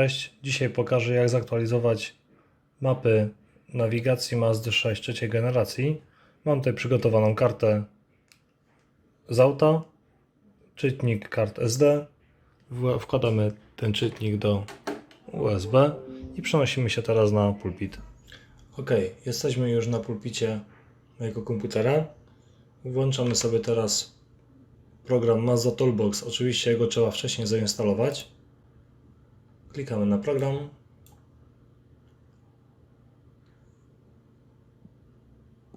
Cześć, dzisiaj pokażę jak zaktualizować mapy nawigacji Mazdy 6 trzeciej generacji. Mam tutaj przygotowaną kartę z auta, czytnik kart SD. Wkładamy ten czytnik do USB i przenosimy się teraz na pulpit. Ok, jesteśmy już na pulpicie mojego komputera. Włączamy sobie teraz program Mazda Toolbox. Oczywiście jego trzeba wcześniej zainstalować. Klikamy na program.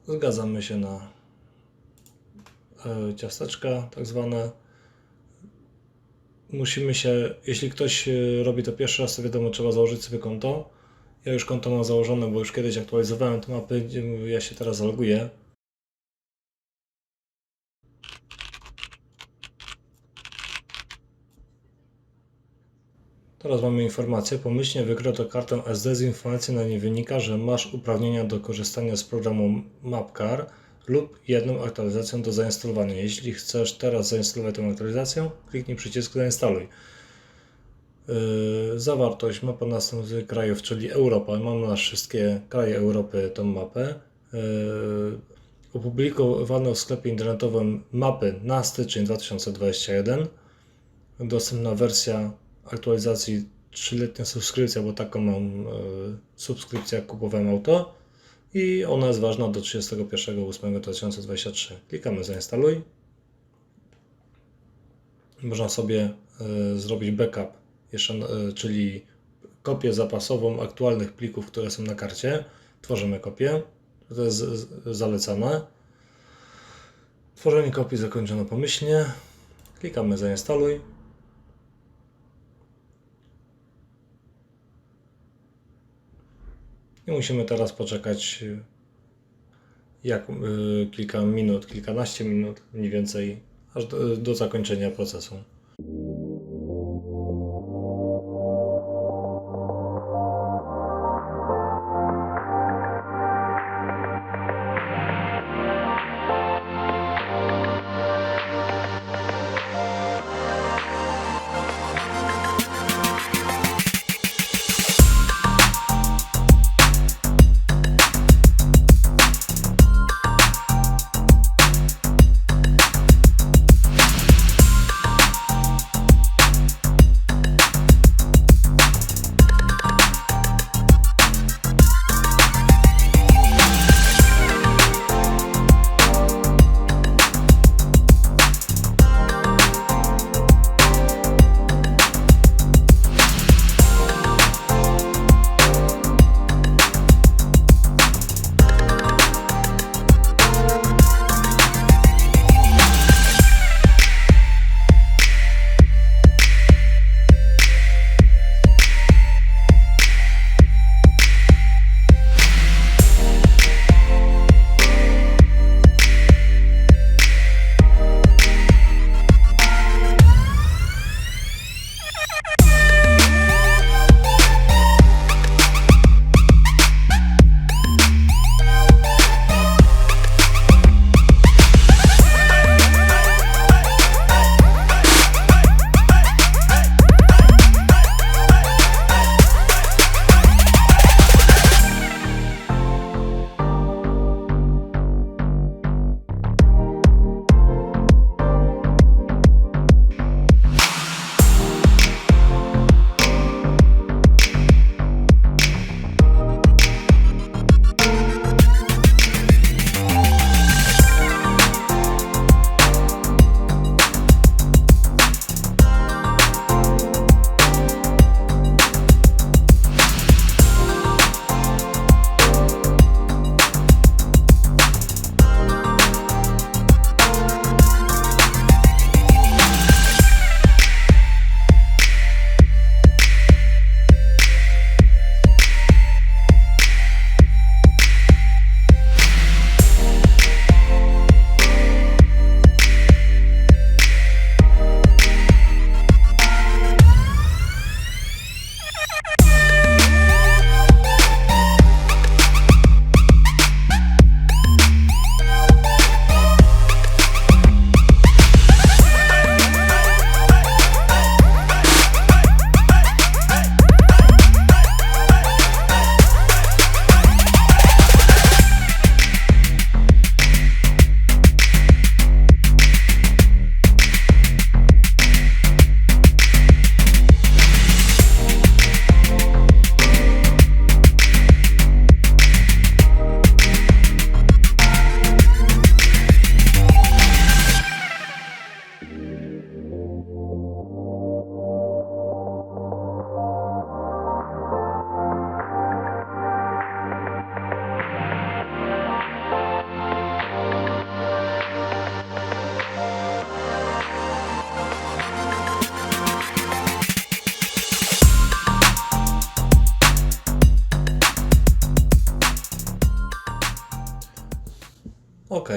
Zgadzamy się na e, ciasteczka, tak zwane. Musimy się, jeśli ktoś e, robi to pierwszy raz, to wiadomo, trzeba założyć sobie konto. Ja już konto mam założone, bo już kiedyś aktualizowałem te mapy, ja się teraz zaloguję. Teraz mamy informację. Pomyślnie wykryto kartę SD. Z informacji na niej wynika, że masz uprawnienia do korzystania z programu Mapcar lub jedną aktualizacją do zainstalowania. Jeśli chcesz teraz zainstalować tę aktualizację, kliknij przycisk zainstaluj. Yy, zawartość mapa następnych krajów, czyli Europa. Mamy na wszystkie kraje Europy tą mapę. Yy, opublikowano w sklepie internetowym mapy na styczeń 2021. Dostępna wersja aktualizacji 3-letnia subskrypcja, bo taką mam e, subskrypcję jak kupowałem auto i ona jest ważna do 31.08.2023. Klikamy zainstaluj. Można sobie e, zrobić backup, e, czyli kopię zapasową aktualnych plików, które są na karcie. Tworzymy kopię. To jest zalecane. Tworzenie kopii zakończono pomyślnie. Klikamy zainstaluj. I musimy teraz poczekać jak y, kilka minut, kilkanaście minut mniej więcej, aż do, do zakończenia procesu. Ok,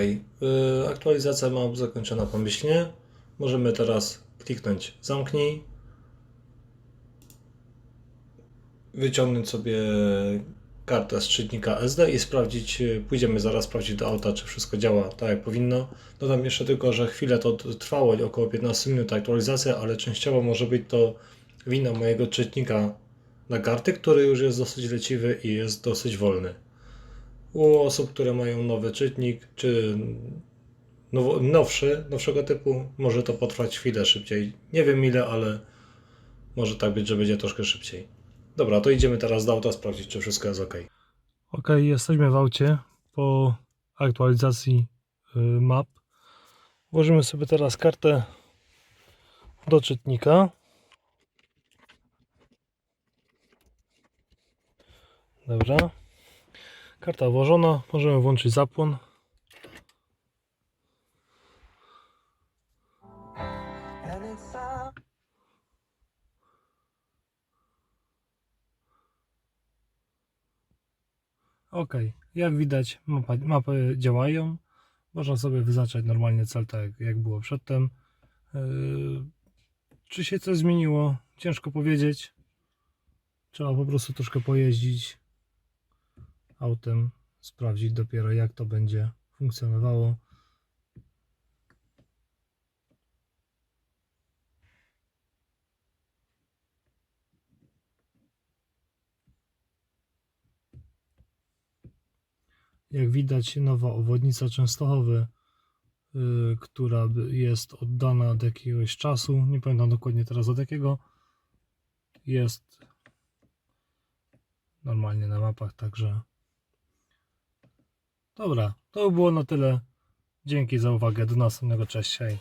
aktualizacja map zakończona pomyślnie. Możemy teraz kliknąć zamknij. Wyciągnąć sobie kartę z czytnika SD i sprawdzić, yy, pójdziemy zaraz sprawdzić do auta, czy wszystko działa tak jak powinno. Dodam jeszcze tylko, że chwilę to trwało, około 15 minut aktualizacja, ale częściowo może być to wina mojego czytnika na karty, który już jest dosyć leciwy i jest dosyć wolny. U osób, które mają nowy czytnik, czy nowo, nowszy, nowszego typu, może to potrwać chwilę szybciej. Nie wiem ile, ale może tak być, że będzie troszkę szybciej. Dobra, to idziemy teraz do auta sprawdzić, czy wszystko jest ok. Ok, jesteśmy w aucie po aktualizacji y, map. Włożymy sobie teraz kartę do czytnika. Dobra. Karta włożona, możemy włączyć zapłon. Ok, jak widać mapa, mapy działają. Można sobie wyznaczać normalnie cel tak jak było przedtem. Yy, czy się coś zmieniło? Ciężko powiedzieć. Trzeba po prostu troszkę pojeździć autem, sprawdzić dopiero jak to będzie funkcjonowało. Jak widać, nowa obwodnica Częstochowy, y, która jest oddana od jakiegoś czasu, nie pamiętam dokładnie teraz od jakiego, jest normalnie na mapach, także dobra, to by było na tyle. Dzięki za uwagę, do następnego, cześć, hej.